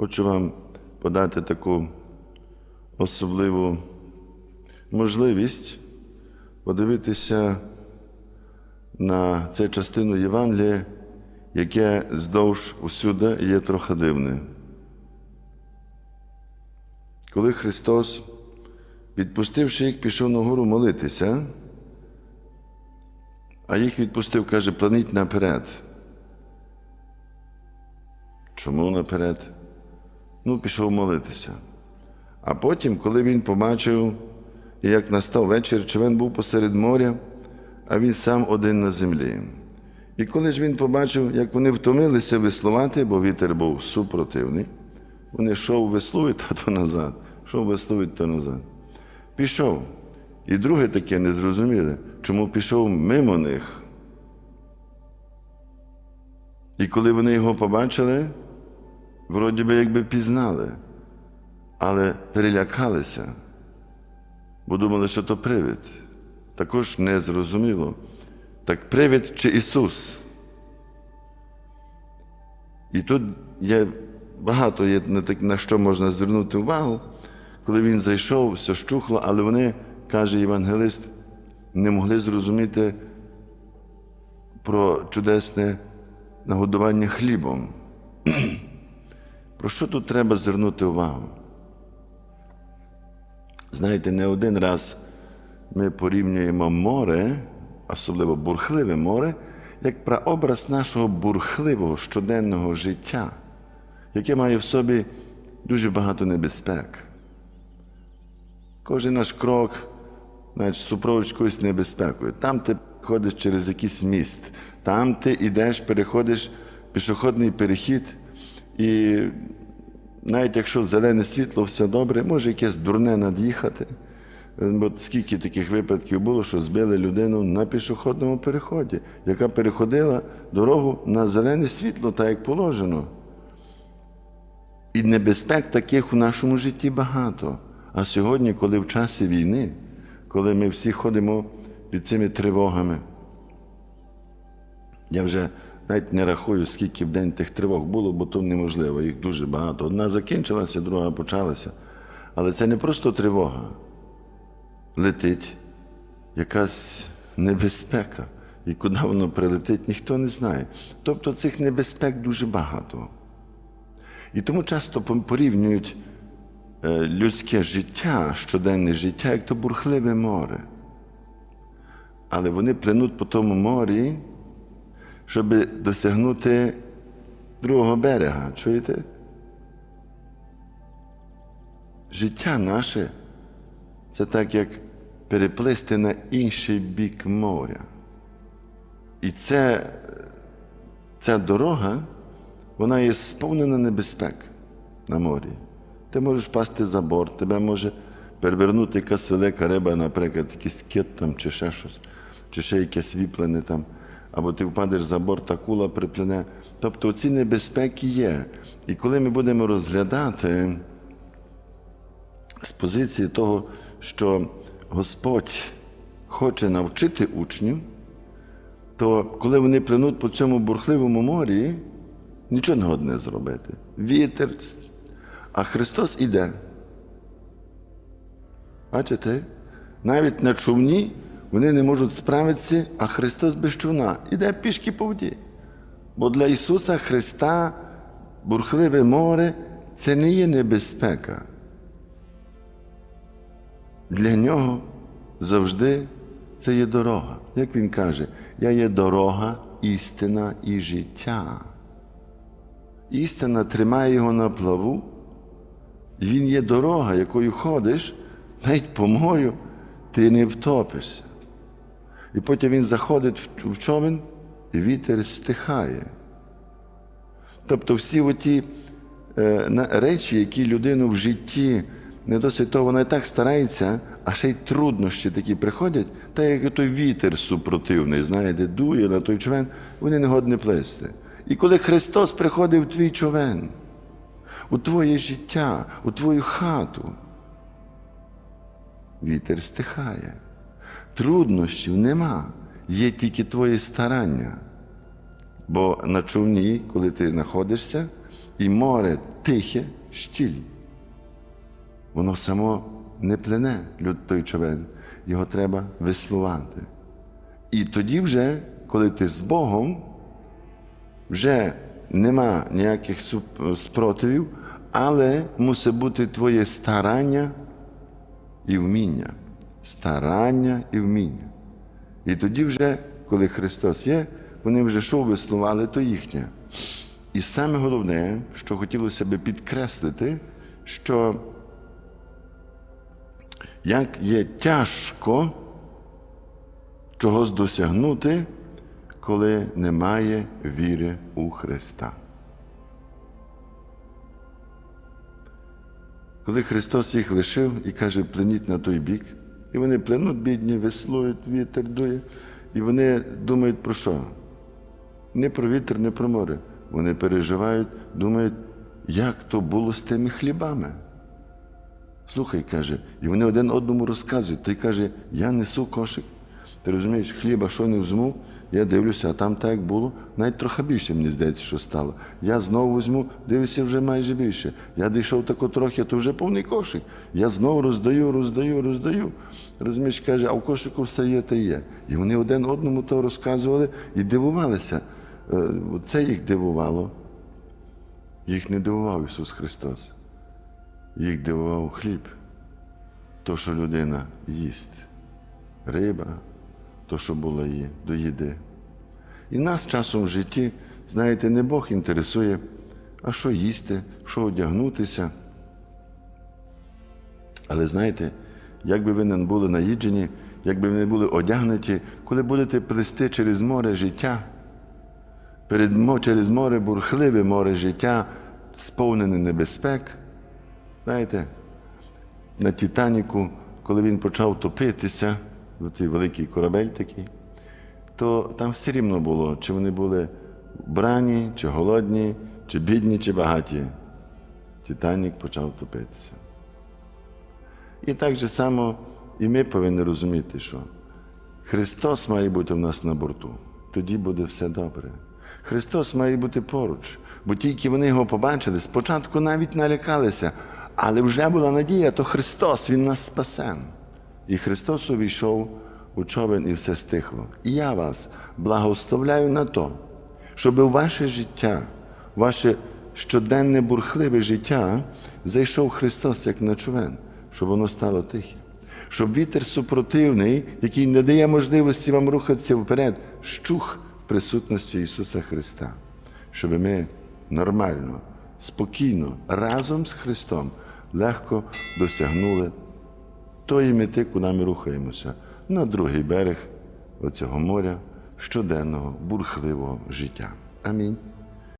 Хочу вам подати таку особливу можливість подивитися на цю частину Євангелія, яке здовж усюди є трохи дивне. Коли Христос, відпустивши їх, пішов на гору молитися, а їх відпустив, каже, планіть наперед. Чому наперед? Ну, пішов молитися. А потім, коли він побачив, як настав вечір, човен був посеред моря, а він сам один на землі. І коли ж він побачив, як вони втомилися веслувати, бо вітер був супротивний, вони йшов веслують, а то назад, йшов веслують, то назад. Пішов. І друге таке не зрозуміле, чому пішов мимо них. І коли вони його побачили, вроді би якби пізнали, але перелякалися, бо думали, що то привид. Також не зрозуміло. Так привид чи Ісус? І тут є багато є на що можна звернути увагу, коли він зайшов, все щухло, але вони, каже євангелист, не могли зрозуміти про чудесне нагодування хлібом. Про що тут треба звернути увагу? Знаєте, не один раз ми порівнюємо море, особливо бурхливе море, як прообраз нашого бурхливого щоденного життя, яке має в собі дуже багато небезпек. Кожен наш крок навіть супроводжує якоюсь небезпекою. Там ти ходиш через якийсь міст, там ти йдеш, переходиш пішохідний перехід, і навіть якщо зелене світло, все добре, може якесь дурне над'їхати. Бо скільки таких випадків було, що збили людину на пішохідному переході, яка переходила дорогу на зелене світло, так як положено. І небезпек таких у нашому житті багато. А сьогодні, коли в часі війни, коли ми всі ходимо під цими тривогами, я вже навіть не рахую, скільки в день тих тривог було, бо то неможливо, їх дуже багато. Одна закінчилася, друга почалася. Але це не просто тривога. Летить якась небезпека, і куди воно прилетить, ніхто не знає. Тобто цих небезпек дуже багато. І тому часто порівнюють е, людське життя, щоденне життя, як то бурхливе море. Але вони пливуть по тому морі, щоб досягнути другого берега. Чуєте? Життя наше це так, як переплисти на інший бік моря. І це, ця дорога, вона є сповнена небезпек на морі. Ти можеш пасти за борт, тебе може перевернути якась велика риба, наприклад, якийсь кит там, чи ще щось, чи ще якесь віплене там, або ти впадеш за борт, акула приплене. Тобто ці небезпеки є. І коли ми будемо розглядати з позиції того, що Господь хоче навчити учнів, то коли вони плинуть по цьому бурхливому морі, нічого не годне зробити. Вітер, а Христос іде. Бачите? Навіть на човні вони не можуть справитися, а Христос без човна іде пішки по воді. Бо для Ісуса Христа бурхливе море це не є небезпека. Для нього завжди це є дорога. Як він каже, я є дорога, істина і життя. Істина тримає його на плаву, він є дорога, якою ходиш, навіть по морю ти не втопишся. І потім він заходить в човен, і вітер стихає. Тобто всі оті е, речі, які людину в житті не досить того, вона і так старається, а ще й труднощі такі приходять, так як той вітер супротивний, знаєте, дує на той човен, вони не годні плисти. І коли Христос приходить в твій човен, у твоє життя, у твою хату, вітер стихає. Труднощів нема, є тільки твої старання. Бо на човні, коли ти знаходишся, і море тихе, щільні. Воно само не плене той човен, його треба веслувати. І тоді вже, коли ти з Богом, вже нема ніяких спротивів, але мусить бути твоє старання і вміння. Старання і вміння. І тоді вже, коли Христос є, вони вже що веслували, то їхнє. І саме головне, що хотілося би підкреслити, що як є тяжко чогось досягнути, коли немає віри у Христа. Коли Христос їх лишив і каже, пленіть на той бік, і вони пленуть бідні, веслують, вітер дує, і вони думають про що? Не про вітер, не про море. Вони переживають, думають, як то було з тими хлібами. Слухай, каже, і вони один одному розказують. Той каже, я несу кошик. Ти розумієш, хліба що не візьму, я дивлюся, а там так було, навіть трохи більше, мені здається, що стало. Я знову візьму, дивлюся вже майже більше. Я дійшов тако трохи, то вже повний кошик. Я знову роздаю, роздаю, роздаю. Розумієш, каже, а в кошику все є та є. І вони один одному то розказували і дивувалися. Е, Це їх дивувало. Їх не дивував Ісус Христос. Їх дивував хліб, то, що людина їсть, риба, то, що було її до їди. І нас часом в житті, знаєте, не Бог інтересує, а що їсти, що одягнутися. Але знаєте, як би ви не були наїджені, як би ви не були одягнуті, коли будете плести через море життя, перед через море бурхливе море життя, сповнене небезпек. Знаєте, на Титаніку, коли він почав топитися, той великий корабель такий, то там все рівно було, чи вони були брані, чи голодні, чи бідні, чи багаті. Титанік почав топитися. І так же само і ми повинні розуміти, що Христос має бути в нас на борту, тоді буде все добре. Христос має бути поруч, бо тільки вони його побачили, спочатку навіть налякалися, але вже була надія, то Христос, Він нас спасе. І Христос увійшов у човен і все стихло. І я вас благословляю на то, щоб у ваше життя, ваше щоденне бурхливе життя зайшов Христос як на човен, щоб воно стало тихим. Щоб вітер супротивний, який не дає можливості вам рухатися вперед, щух в присутності Ісуса Христа, щоб ми нормально, спокійно, разом з Христом легко досягнули тої мети, куди ми рухаємося, на другий берег оцього моря щоденного бурхливого життя. Амінь.